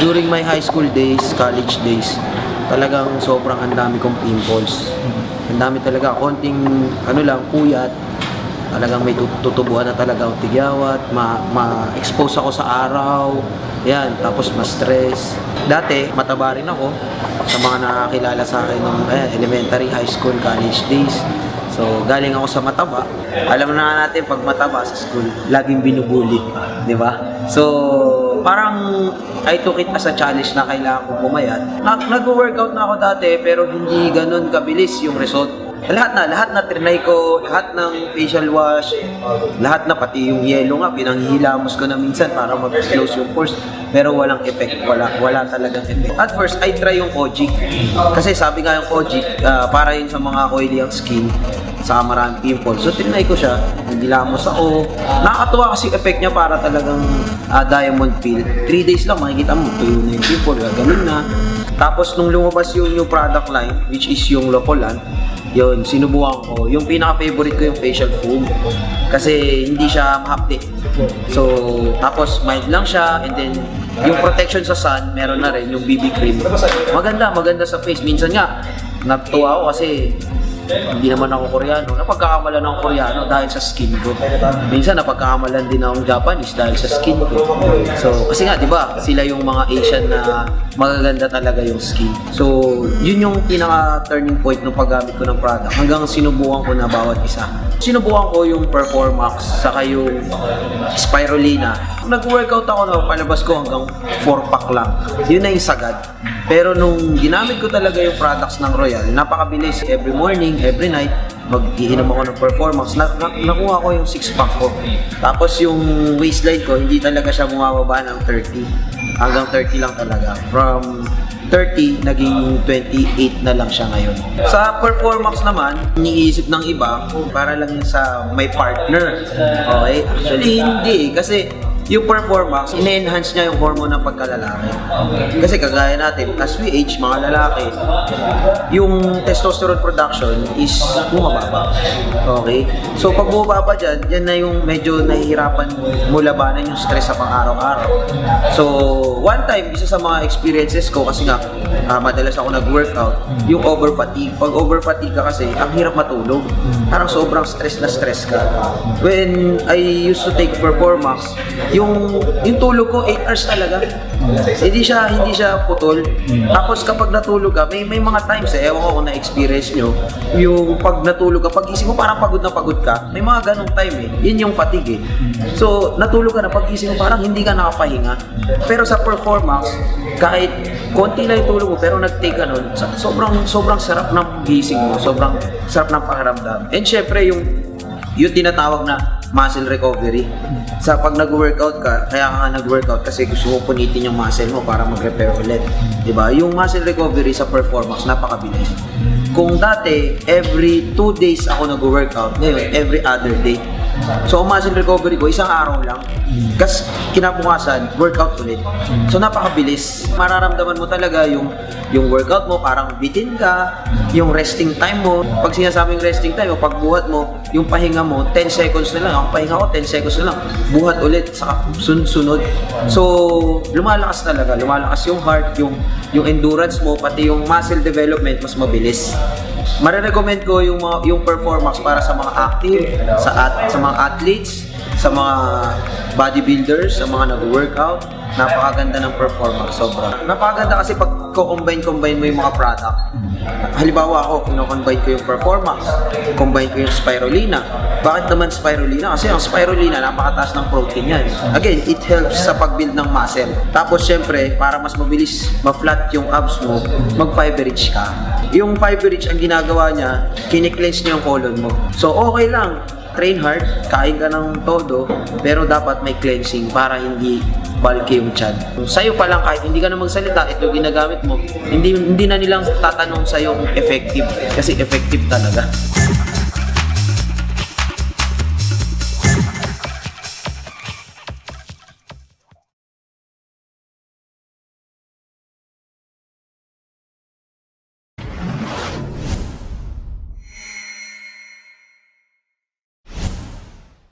During my high school days, college days, talagang sobrang ang dami kong pimples. Ang dami talaga, konting ano lang, puyat, talagang may tutubuhan na talaga ang tigyawat, ma-expose ma ako sa araw, yan, tapos ma-stress. Dati, mataba rin ako sa mga nakakilala sa akin ng eh, elementary, high school, college days. So, galing ako sa mataba. Alam na natin, pag mataba sa school, laging binubuli. Di ba? So, parang I took it as a challenge na kailangan ko pumayat. Nag- Nag-workout na ako dati, pero hindi ganun kabilis yung result. Lahat na, lahat na trinay ko, lahat ng facial wash, lahat na, pati yung yellow nga, pinanghilamos ko na minsan para mag-close yung pores. Pero walang effect, wala, wala talagang effect. At first, I try yung Kojic. Kasi sabi nga yung Kojic, ah, para yun sa mga oily ang skin, sa maraming pimples. So, trinay ko siya, nilamos ako. Nakakatuwa kasi effect niya para talagang ah, diamond peel. 3 days lang, makikita mo, tuyo na yung pimple, gagaling na. Tapos, nung lumabas yung new product line, which is yung Locolan, yun, sinubukan ko. Yung pinaka-favorite ko yung facial foam. Kasi hindi siya mahapdi. So, tapos mild lang siya and then yung protection sa sun, meron na rin yung BB cream. Maganda, maganda sa face. Minsan nga, natuwa ako kasi hindi naman ako Koreano. Napagkakamalan ako Koreano dahil sa skin ko. Minsan napagkakamalan din akong Japanese dahil sa skin ko. So, kasi nga, di ba, sila yung mga Asian na magaganda talaga yung skin. So, yun yung pinaka-turning point ng paggamit ko ng product. Hanggang sinubukan ko na bawat isa. Sinubukan ko yung Performax, saka yung Spirulina. Nag-workout ako na palabas ko hanggang 4 pack lang. Yun na yung sagad. Pero nung ginamit ko talaga yung products ng Royal, napakabilis. Every morning, every night, mag-iinom ako ng performance. Na, na- nakuha ko yung 6 pack ko. Tapos yung waistline ko, hindi talaga siya bumababa ng 30. Hanggang 30 lang talaga. From 30, naging 28 na lang siya ngayon. Sa performance naman, iniisip ng iba, para lang sa may partner. Okay? Actually, hindi. Kasi yung performance, ine-enhance niya yung hormone ng pagkalalaki. Kasi kagaya natin, as we age, mga lalaki, yung testosterone production is bumababa. Okay? So pag bumababa dyan, yan na yung medyo nahihirapan mo labanan yung stress sa pang-araw-araw. So, one time, isa sa mga experiences ko, kasi nga, ah, madalas ako nag-workout, yung over fatigue. Pag over fatigue ka kasi, ang hirap matulog. Parang sobrang stress na stress ka. When I used to take Performax, yung yung tulog ko 8 hours talaga. Hindi siya hindi siya putol. Tapos kapag natulog ka, may may mga times eh, ewan ko kung na-experience nyo, yung pag natulog ka, pagising mo parang pagod na pagod ka. May mga ganong time eh. Yun yung fatigue eh. So, natulog ka na, pagising mo parang hindi ka nakapahinga. Pero sa performance, kahit konti lang yung tulog mo, pero nag-take ka nun, sobrang, sobrang sarap ng gising mo, sobrang sarap ng pakiramdam. And syempre, yung yung tinatawag na muscle recovery. Sa pag nag-workout ka, kaya ka nag-workout kasi gusto mo punitin yung muscle mo para mag-repair ulit. ba? Yung muscle recovery sa performance napakabilis. Kung dati every 2 days ako nag-workout, ngayon every other day. So, ang muscle recovery ko, isang araw lang. Kasi kinabukasan, workout ulit. So, napakabilis. Mararamdaman mo talaga yung yung workout mo, parang bitin ka, yung resting time mo. Pag sinasabing resting time, o pagbuhat mo, yung pahinga mo, 10 seconds na lang. Ang pahinga ko, 10 seconds na lang. Buhat ulit, saka sun sunod. So, lumalakas talaga. Lumalakas yung heart, yung, yung endurance mo, pati yung muscle development, mas mabilis. Marirecommend ko yung mga, yung performance para sa mga active, sa at, sa mga athletes, sa mga bodybuilders, sa mga nag-workout. Napakaganda ng performance, sobra. Napakaganda kasi pag combine-combine mo yung mga product. Halimbawa ako, kino-combine ko yung performance, combine ko yung spirulina. Bakit naman spirulina? Kasi ang spirulina, napakataas ng protein yan. Again, it helps sa pag-build ng muscle. Tapos syempre, para mas mabilis ma-flat yung abs mo, mag-fiber rich ka. Yung fiber rich, ang ginagawa niya, kiniklench niya yung colon mo. So okay lang, train hard, kain ka ng todo, pero dapat may cleansing para hindi bulky yung chan. Sa'yo pa lang, kahit hindi ka na magsalita, ito ginagamit mo, hindi, hindi na nilang tatanong sa'yo kung effective, kasi effective talaga.